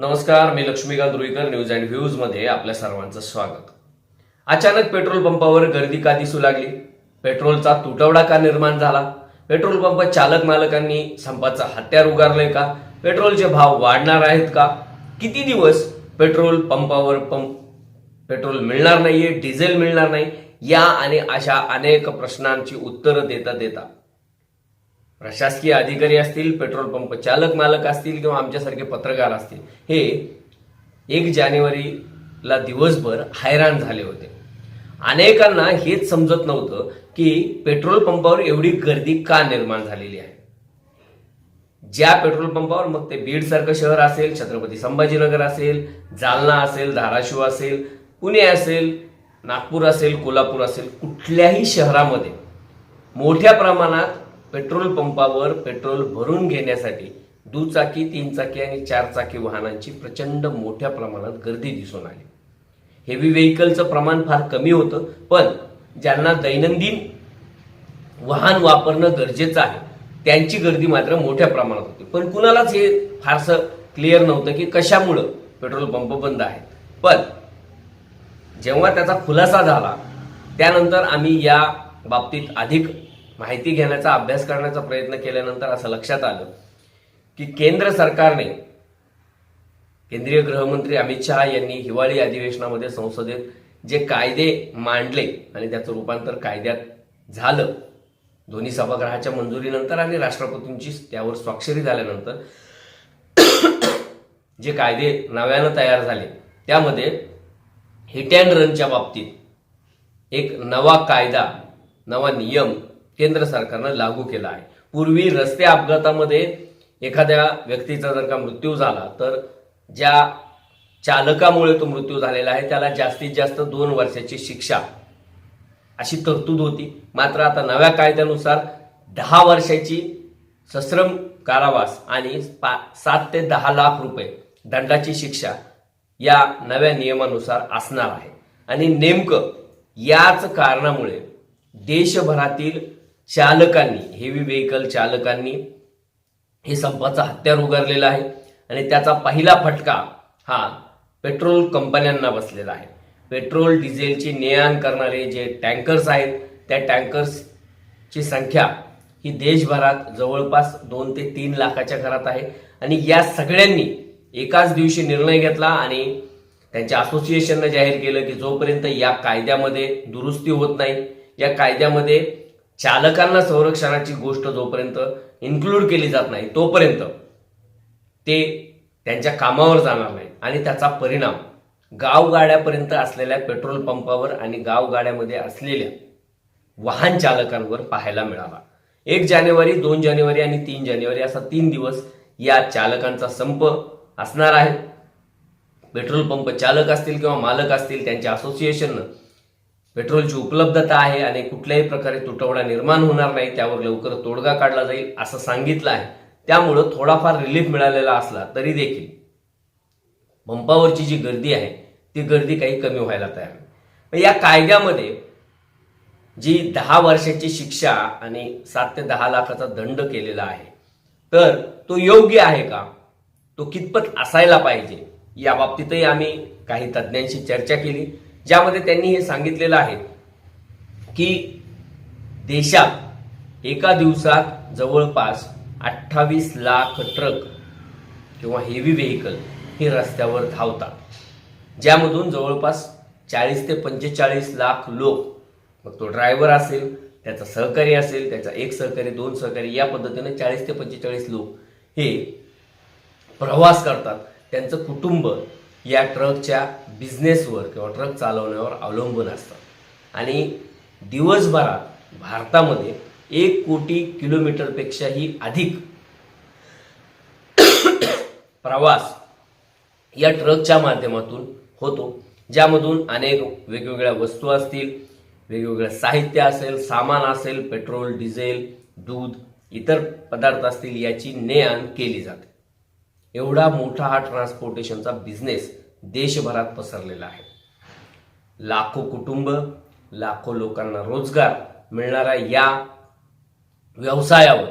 नमस्कार मी Laxmikant Ruikar news and व्ह्यूजमध्ये आपल्या सर्वांचं स्वागत. अचानक पेट्रोल पंपावर गर्दी का दिसू लागली? पेट्रोलचा तुटवडा का निर्माण झाला? पेट्रोल पंप चालक मालकांनी संपाचा हत्यार उगारलंय का? पेट्रोलचे भाव वाढणार आहेत का? किती दिवस पेट्रोल पंपावर पंप पेट्रोल मिळणार नाहीये डिझेल मिळणार नाही? या आणि अशा अनेक प्रश्नांची उत्तरं देता देता प्रशासकीय अधिकारी असतील पेट्रोल पंप चालक मालक असतील किंवा आमच्यासारखे पत्रकार असतील हे एक जानेवारीला दिवसभर हैराण झाले होते. अनेकांना हेच समजत नव्हतं की पेट्रोल पंपावर एवढी गर्दी का निर्माण झालेली आहे? ज्या पेट्रोल पंपावर मग ते बीड सारखं शहर असेल छत्रपती संभाजीनगर असेल जालना असेल धाराशिव असेल पुणे असेल नागपूर असेल कोल्हापूर असेल कुठल्याही शहरामध्ये मोठ्या प्रमाणात पेट्रोल पंपावर पेट्रोल भरून घेण्यासाठी दुचाकी तीन चाकी आणि चार चाकी वाहनांची प्रचंड मोठ्या प्रमाणात गर्दी दिसून आली. हेवी व्हेकलचं प्रमाण फार कमी होतं पण ज्यांना दैनंदिन वाहन वापरणं गरजेचं आहे त्यांची गर्दी मात्र मोठ्या प्रमाणात होती. पण कुणालाच हे फारसं क्लिअर नव्हतं की कशामुळं पेट्रोल पंप बंद आहेत. पण जेव्हा त्याचा खुलासा झाला त्यानंतर आम्ही या बाबतीत अधिक माहिती घेण्याचा अभ्यास करण्याचा प्रयत्न केल्यानंतर असं लक्षात आलं की केंद्र सरकारने केंद्रीय गृहमंत्री अमित शहा यांनी हिवाळी अधिवेशनामध्ये संसदेत जे कायदे मांडले आणि त्याचं रूपांतर कायद्यात झालं दोन्ही सभागृहाच्या मंजुरीनंतर आणि राष्ट्रपतींची त्यावर स्वाक्षरी झाल्यानंतर जे कायदे नव्यानं तयार झाले त्यामध्ये हिट अँड रनच्या बाबतीत एक नवा कायदा नवा नियम केंद्र सरकारनं लागू केला आहे. पूर्वी रस्ते अपघातामध्ये एखाद्या व्यक्तीचा जर का मृत्यू झाला तर ज्या चालकामुळे तो मृत्यू झालेला आहे त्याला जास्तीत जास्त दोन वर्षाची शिक्षा अशी तरतूद होती. मात्र आता नव्या कायद्यानुसार दहा वर्षाची सश्रम कारावास आणि पा सात ते दहा लाख रुपये दंडाची शिक्षा या नव्या नियमानुसार असणार आहे. आणि नेमकं याच कारणामुळे देशभरातील चालकांनी हेवी व्हेकल चालकांनी हे संपाचं हत्यार उगारलेलं आहे. आणि त्याचा पहिला फटका हा पेट्रोल कंपन्यांना बसलेला आहे. पेट्रोल डिझेलची ने आण करणारे जे टँकर्स आहेत त्या टँकर्सची संख्या ही देशभरात जवळपास दोन ते तीन लाखाच्या घरात आहे. आणि या सगळ्यांनी एकाच दिवशी निर्णय घेतला आणि त्यांच्या असोसिएशननं जाहीर केलं की जोपर्यंत या कायद्यामध्ये दुरुस्ती होत नाही या कायद्यामध्ये चालकांना संरक्षणाची गोष्ट जोपर्यंत इन्क्लूड केली जात नाही तोपर्यंत ते त्यांच्या कामावर जाणार नाही आणि त्याचा परिणाम गावगाड्यापर्यंत असलेल्या पेट्रोल पंपावर आणि गावगाड्यामध्ये असलेल्या वाहन चालकांवर पाहायला मिळाला. एक जानेवारी दोन जानेवारी आणि तीन जानेवारी असा तीन दिवस या चालकांचा संप असणार आहे. पेट्रोल पंप चालक असतील किंवा मालक असतील त्यांच्या असोसिएशननं पेट्रोलची उपलब्धता आहे आणि कुठल्याही प्रकारे तुटवडा निर्माण होणार नाही त्यावर लवकर तोडगा काढला जाईल असं सांगितलं आहे. त्यामुळं थोडाफार रिलीफ मिळालेला असला तरी देखील पंपावरची जी गर्दी आहे ती गर्दी काही कमी व्हायला तयार नाही. या कायद्यामध्ये जी दहा वर्षाची शिक्षा आणि सात ते दहा लाखाचा दंड केलेला आहे तर तो योग्य आहे का? तो कितपत असायला पाहिजे? या बाबतीतही आम्ही काही तज्ज्ञांशी चर्चा केली. ज्यामध्ये त्यांनी हे सांगितलेलं आहे की देशात एका दिवसात जवळपास अठ्ठावीस लाख ट्रक किंवा हेवी व्हेकल हे रस्त्यावर धावतात. ज्यामधून जवळपास चाळीस ते पंचेचाळीस लाख लोक मग तो ड्रायव्हर असेल त्याचा सहकारी असेल त्याचा एक सहकारी दोन सहकारी या पद्धतीने चाळीस ते पंचेचाळीस लोक हे प्रवास करतात. त्यांचं कुटुंब या ट्रकच्या बिझनेसवर किंवा ट्रक चालवण्यावर अवलंबून असतात. आणि दिवसभरात भारतामध्ये एक कोटी किलोमीटरपेक्षाही अधिक प्रवास या ट्रकच्या माध्यमातून होतो ज्यामधून अनेक वेगवेगळ्या वस्तू असतील वेगवेगळं साहित्य असेल सामान असेल पेट्रोल डिझेल दूध इतर पदार्थ असतील याची ने आण केली जाते. एवढा मोठा हा ट्रान्सपोर्टेशनचा बिझनेस देशभरात पसरलेला आहे. लाखो कुटुंब लाखो लोकांना रोजगार मिळणाऱ्या या व्यवसायावर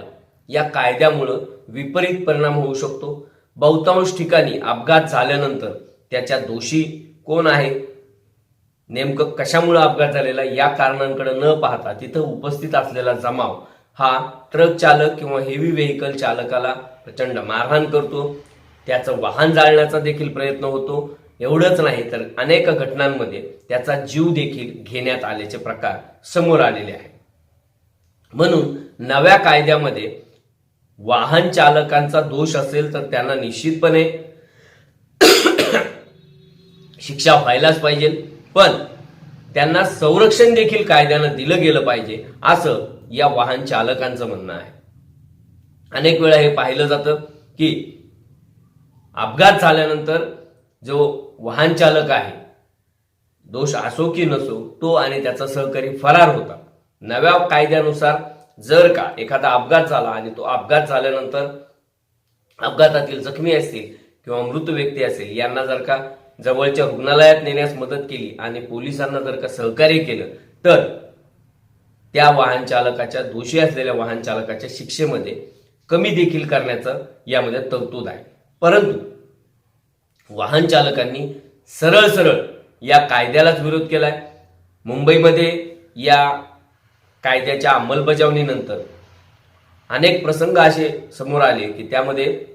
या कायद्यामुळं विपरीत परिणाम होऊ शकतो. बहुतांश ठिकाणी अपघात झाल्यानंतर त्याच्या दोषी कोण आहे? नेमकं कशामुळे अपघात झालेला या कारणांकडे न पाहता तिथं उपस्थित असलेला जमाव हा ट्रक चालक किंवा हेवी व्हेकल चालकाला प्रचंड मारहाण करतो. त्याचं वाहन जाळण्याचा देखील प्रयत्न होतो. एवढंच नाही तर अनेक घटनांमध्ये त्याचा जीव देखील घेण्यात आल्याचे प्रकार समोर आलेले आहेत. म्हणून नव्या कायद्यामध्ये वाहन चालकांचा दोष असेल तर त्यांना निश्चितपणे शिक्षा व्हायलाच पाहिजे. पण त्यांना संरक्षण देखील कायद्यानं दिलं गेलं पाहिजे असं या वाहन चालकांचं म्हणणं आहे. अनेक वेळा हे पाहिलं जातं की अपघात झाल्यानंतर जो वाहन चालक आहे दोष असो की नसो तो आणि त्याचा सहकारी फरार होता. नव्या कायद्यानुसार जर का एखादा अपघात झाला आणि तो अपघात झाल्यानंतर अपघातातील जखमी असतील किंवा मृत व्यक्ती असेल यांना जर का जवळच्या रुग्णालयात नेण्यास मदत केली आणि पोलिसांना जर का सहकार्य केलं तर त्या वाहन चालकाच्या दोषी असलेल्या वाहन चालकाच्या शिक्षेमध्ये कमी देखील करण्याचं यामध्ये तरतूद आहे. परंतु वाहन चालकांनी सरळ सरळ या कायद्यालाच विरोध केलाय. मुंबईमध्ये या कायद्याच्या अंमलबजावणीनंतर अनेक प्रसंग असे समोर आले की त्यामध्ये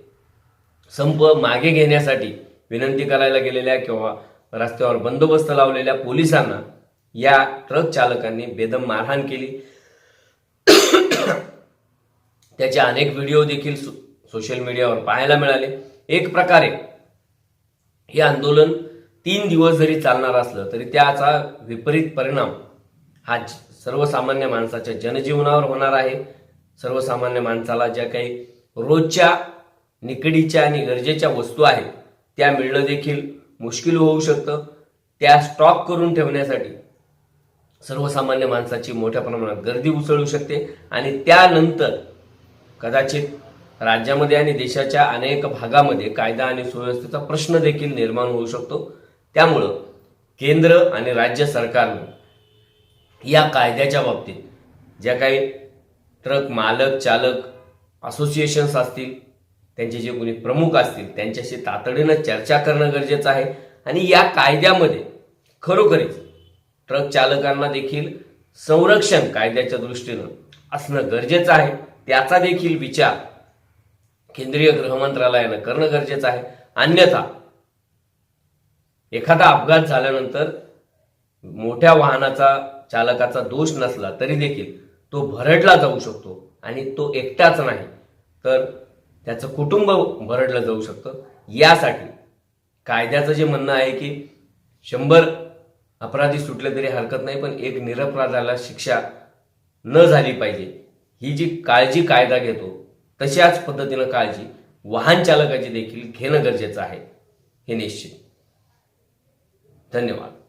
संप मागे घेण्यासाठी विनंती करायला गेलेल्या किंवा रस्त्यावर बंदोबस्त लावलेल्या पोलिसांना या ट्रक चालकांनी बेदम मारहाण केली. त्याचे अनेक व्हिडिओ देखील सो- सोशल मीडियावर पाहायला मिळाले. एक प्रकारे हे आंदोलन तीन दिवस जरी चालणार असलं तरी त्याचा विपरीत परिणाम हा सर्वसामान्य माणसाच्या जनजीवनावर होणार आहे. सर्वसामान्य माणसाला ज्या काही रोजच्या निकडीच्या आणि गरजेच्या वस्तू आहेत त्या मिळणं देखील मुश्किल होऊ शकतं. त्या स्टॉक करून ठेवण्यासाठी सर्वसामान्य माणसाची मोठ्या प्रमाणात गर्दी उसळू शकते आणि त्यानंतर कदाचित राज्यामध्ये आणि देशाच्या अनेक भागामध्ये कायदा आणि सुव्यवस्थेचा प्रश्न देखील निर्माण होऊ शकतो. त्यामुळं केंद्र आणि राज्य सरकारनं या कायद्याच्या बाबतीत ज्या काही ट्रक मालक चालक असोसिएशन्स असतील त्यांचे जे कोणी प्रमुख असतील त्यांच्याशी तातडीनं चर्चा करणं गरजेचं आहे. आणि या कायद्यामध्ये खरोखरीच ट्रक चालकांना देखील संरक्षण कायद्याच्या दृष्टीनं असणं गरजेचं आहे. त्याचा देखील विचार केंद्रीय गृहमंत्रालयानं करणं गरजेचं आहे. अन्यथा एखादा अपघात झाल्यानंतर मोठ्या वाहनाचा चालकाचा दोष नसला तरी देखील तो भरडला जाऊ शकतो आणि तो एकटाच नाही. तर त्याचं कुटुंब भरडलं जाऊ शकतं. यासाठी कायद्याचं जे म्हणणं आहे की शंभर अपराधी सुटले तरी हरकत नाही पण एक निरपराधाला शिक्षा न झाली पाहिजे. ही जी काळजी कायदा घेतो तशाच पद्धतीनं काळजी वाहन चालकाची देखील घेणं गरजेचं आहे हे निश्चित. धन्यवाद.